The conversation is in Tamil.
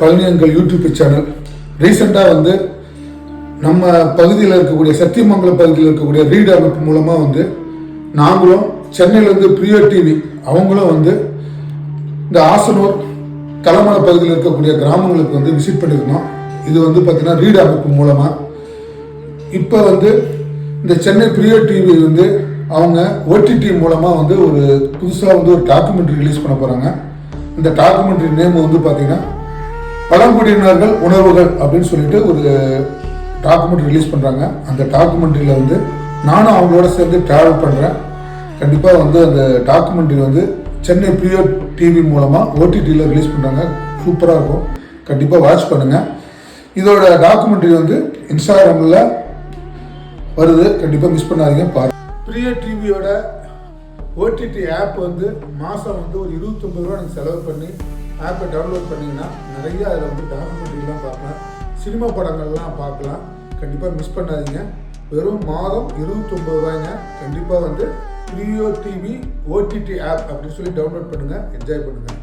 பழனி எங்கள் யூடியூப் சேனல் ரீசெண்டாக வந்து நம்ம பகுதியில் இருக்கக்கூடிய சத்தியமங்கலம் பகுதியில் இருக்கக்கூடிய ரீட் அமைப்பு மூலமாக வந்து நாங்களும் சென்னையிலேருந்து பிரியோ டிவி அவங்களும் வந்து இந்த ஆசனூர் தலைமலை பகுதியில் இருக்கக்கூடிய கிராமங்களுக்கு வந்து விசிட் பண்ணியிருந்தோம். இது வந்து பார்த்திங்கன்னா ரீட் அமைப்பு மூலமாக இப்போ வந்து இந்த சென்னை பிரியோ டிவி வந்து அவங்க ஓடிடி மூலமாக வந்து ஒரு புதுசாக வந்து ஒரு டாக்குமெண்ட்ரி ரிலீஸ் பண்ண போகிறாங்க இந்த டாக்குமெண்ட்ரி நேம் வந்து பார்த்தீங்கன்னா பழங்குடியினர்கள் உணர்வுகள் அப்படின்னு சொல்லிட்டு ஒரு டாக்குமெண்ட் ரிலீஸ் பண்ணுறாங்க அந்த டாக்குமெண்ட்ரியில் வந்து நானும் அவங்களோட சேர்ந்து ட்ராவல் பண்ணுறேன் கண்டிப்பாக வந்து அந்த டாக்குமெண்ட்ரி வந்து சென்னை பியூர் டிவி மூலமாக ஓடிடியில் ரிலீஸ் பண்ணுறாங்க சூப்பராக இருக்கும். கண்டிப்பாக வாட்ச் பண்ணுங்கள் இதோட டாக்குமெண்ட்ரி வந்து இன்ஸ்டாகிராமில் வருது. கண்டிப்பாக மிஸ் பண்ணாதீங்க. பாருங்க. பிரியோ டிவியோட ஓடிடி ஆப் வந்து மாதம் வந்து ஒரு இருபத்தொம்பது ரூபா நாங்கள் செலவு பண்ணி ஆப்பை டவுன்லோட் பண்ணிங்கன்னா நிறைய அதில் வந்து டாக்குமெண்ட்ரிலாம் பார்க்கலாம். சினிமா படங்கள்லாம் பார்க்கலாம். கண்டிப்பாக மிஸ் பண்ணாதீங்க. வெறும் மாதம் இருபத்தொம்பது ரூபாய்ங்க. கண்டிப்பாக வந்து பிரியோ டிவி ஓடிடி ஆப் அப்படின்னு சொல்லி டவுன்லோட் பண்ணுங்கள் என்ஜாய் பண்ணுங்கள்